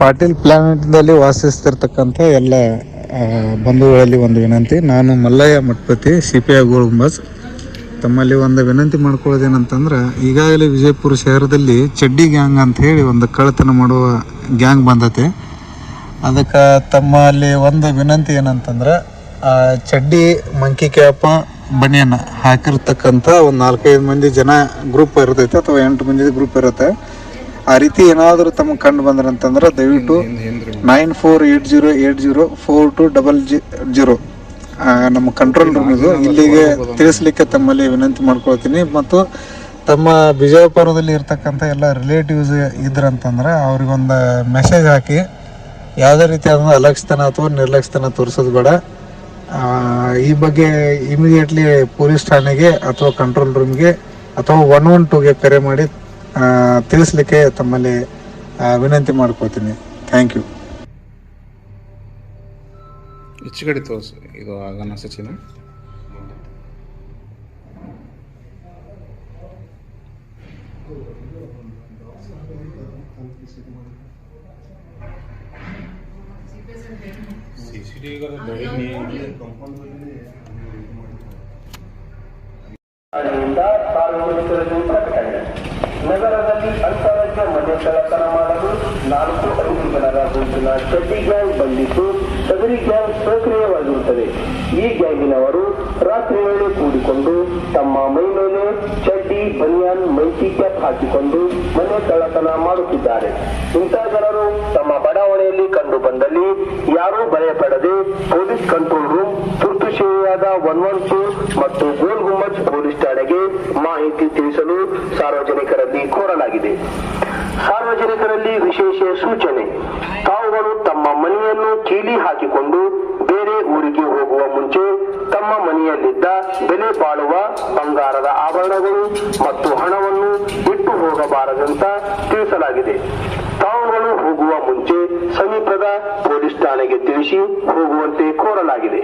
ಪಾಟೀಲ್ ಪ್ಲಾನೆಟ್ದಲ್ಲಿ ವಾಸಿಸ್ತಿರ್ತಕ್ಕಂಥ ಎಲ್ಲ ಬಂಧುಗಳಲ್ಲಿ ಒಂದು ವಿನಂತಿ. ನಾನು Mallayya Mathapati C P I Golgumbaz ತಮ್ಮಲ್ಲಿ ಒಂದು ವಿನಂತಿ ಮಾಡ್ಕೊಳ್ಳೋದೇನಂತಂದ್ರೆ, ಈಗಾಗಲೇ ವಿಜಯಪುರ ಶಹರದಲ್ಲಿ ಚಡ್ಡಿ ಗ್ಯಾಂಗ್ ಅಂತ ಹೇಳಿ ಒಂದು ಕಳ್ಳತನ ಮಾಡುವ ಗ್ಯಾಂಗ್ ಬಂದತೆ. ಅದಕ್ಕೆ ತಮ್ಮಲ್ಲಿ ಒಂದು ವಿನಂತಿ ಏನಂತಂದ್ರೆ, ಆ ಚಡ್ಡಿ, ಮಂಕಿ ಕ್ಯಾಪ, ಬನಿಯನ್ನ ಹಾಕಿರ್ತಕ್ಕಂಥ ಒಂದು ನಾಲ್ಕೈದು ಮಂದಿ ಜನ ಗ್ರೂಪ್ ಇರ್ತೈತೆ ಅಥವಾ ಎಂಟು ಮಂದಿ ಗ್ರೂಪ್ ಇರುತ್ತೆ. ಆ ರೀತಿ ಏನಾದರೂ ತಮಗೆ ಕಂಡು ಬಂದ್ರಂತಂದ್ರೆ ದಯವಿಟ್ಟು nine four eight zero eight zero four two double G zero. ನಮ್ಮ ಕಂಟ್ರೋಲ್ ರೂಮ್ ಇದು. ಇಲ್ಲಿಗೆ ತಿಳಿಸ್ಲಿಕ್ಕೆ ತಮ್ಮಲ್ಲಿ ವಿನಂತಿ ಮಾಡ್ಕೊಳ್ತೀನಿ. ಮತ್ತು ತಮ್ಮ ವಿಜಯಪುರದಲ್ಲಿ ಇರ್ತಕ್ಕಂಥ ಎಲ್ಲ ರಿಲೇಟಿವ್ಸ್ ಇದ್ರಂತಂದ್ರೆ ಅವ್ರಿಗೊಂದು ಮೆಸೇಜ್ ಹಾಕಿ ಯಾವುದೇ ರೀತಿಯಾದ ಅಲಕ್ಷತನ ಅಥವಾ ನಿರ್ಲಕ್ಷ್ಯತನ ತೋರಿಸೋದು ಬೇಡ. ಈ ಬಗ್ಗೆ ಇಮಿಡಿಯೇಟ್ಲಿ ಪೊಲೀಸ್ ಠಾಣೆಗೆ ಅಥವಾ ಕಂಟ್ರೋಲ್ ರೂಮ್ಗೆ ಅಥವಾ ಒನ್ ಒನ್ ಟೂಗೆ ಕರೆ ಮಾಡಿ ತಿಳಿಸ್ಲಿಕ್ಕೆ ತಮ್ಮಲ್ಲಿ ವಿನಂತಿ ಮಾಡ್ಕೋತೀನಿ ಥ್ಯಾಂಕ್ ಯು ಹೆಚ್ಚು ಕಡೆ ತೋರಿಸು. ಇದು ಆಗನ ಸಚಿನ. ಸಾರ್ವಜನಿಕರ ಸಂಪರ್ಕ ನಗರದಲ್ಲಿ ಅಂತಾರಾಜ್ಯ ಕಳತನ ಮಾಡಲು ನಾಲ್ಕು ಐದು ಜನರ ಗುಂಪಿನ ಚಡ್ಡಿ ಗ್ಯಾಂಗ್ ಬಂದಿದ್ದು ಸದರಿ ಗ್ಯಾಂಗ್ ಸಕ್ರಿಯವಾಗಿರುತ್ತದೆ. ಈ ಗ್ಯಾಂಗಿನವರು ರಾತ್ರಿ ವೇಳೆ ಕೂಡಿಕೊಂಡು ತಮ್ಮ ಮೈ ಮೇಲೆ ಚಡ್ಡಿ, ಬನಿಯಾನ್ ಮೈಕಿ ಕ್ಯಾಪ್ ಹಾಕಿಕೊಂಡು ಮನೆ ಕಳ್ಳತನ ಮಾಡುತ್ತಿದ್ದಾರೆ. ಇಂಥ ಜನರು ತಮ್ಮ ಬಡಾವಣೆಯಲ್ಲಿ ಕಂಡು ಬಂದಲ್ಲಿ ಯಾರೂ ಭಯಪಡದೆ ಪೊಲೀಸ್ ಕಂಟ್ರೋಲ್ ತುರ್ತು ಒನ್ ಒನ್ ಟೂ ಮತ್ತು ಗೋಲ್ ಗುಮ್ಮಜ್ ಪೊಲೀಸ್ ಠಾಣೆಗೆ ಮಾಹಿತಿ ತಿಳಿಸಲು ಸಾರ್ವಜನಿಕರಲ್ಲಿ ಕೋರಲಾಗಿದೆ. ಸಾರ್ವಜನಿಕರಲ್ಲಿ ವಿಶೇಷ ಸೂಚನೆ. ತಾವುಗಳು ತಮ್ಮ ಮನೆಯನ್ನು ಕೀಲಿ ಹಾಕಿಕೊಂಡು ಬೇರೆ ಊರಿಗೆ ಹೋಗುವ ಮುಂಚೆ ತಮ್ಮ ಮನೆಯಲ್ಲಿದ್ದ ಬೆಲೆ ಬಾಳುವ ಬಂಗಾರದ ಆಭರಣಗಳು ಮತ್ತು ಹಣವನ್ನು ಬಿಟ್ಟು ಹೋಗಬಾರದಂತ ತಿಳಿಸಲಾಗಿದೆ. ತಾವುಗಳು ಹೋಗುವ ಮುಂಚೆ ಸಮೀಪದ ಪೊಲೀಸ್ ಠಾಣೆಗೆ ತಿಳಿಸಿ ಹೋಗುವಂತೆ ಕೋರಲಾಗಿದೆ.